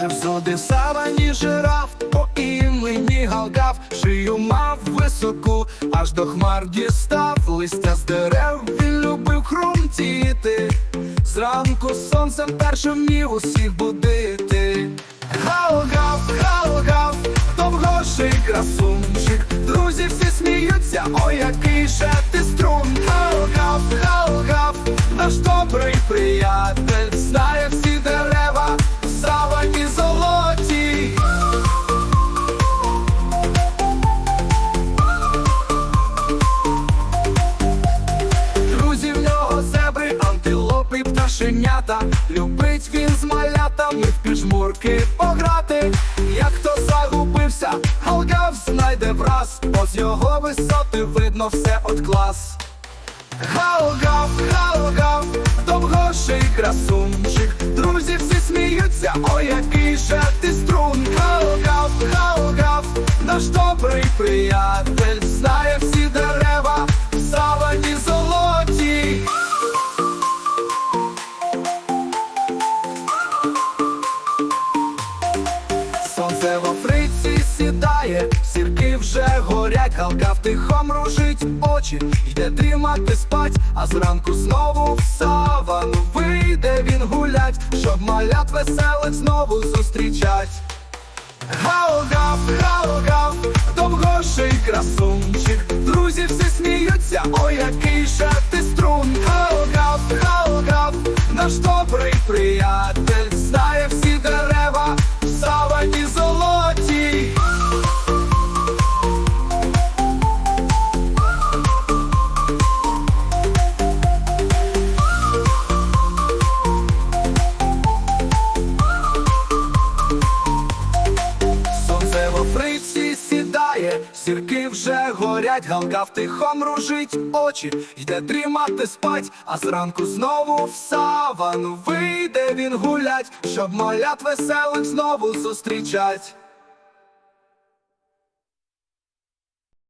Жив з Одесавані жираф, по імені Галгав, шию мав високу, аж до хмар дістав листя з дерев, він любив хрумтіти. Зранку сонцем першим міг усіх будити. Галгав, галгав, довгоший красунчик, друзі всі сміються, ой, який же пташенята. Любить він з малятами в піжмурки пограти. Як хто загубився, галгав знайде враз, бо з його висоти видно все от клас. Галгав, галгав, довгоший красунчик, друзі всі сміються, ой, який же ти Сонце в Африці сідає, сірки вже горять, галка втихом ружить очі, йде дрімати спать, а зранку знову в савану вийде він гулять, щоб малят веселих знову зустрічать. Галгав, галгав, довгоший красунчик, друзі всі сміються, ой, який же сідає, вже горять, галка втихом ружить очі, йде дрімати спать, а зранку знову в савану вийде він гулять, щоб малят веселих знову зустрічать.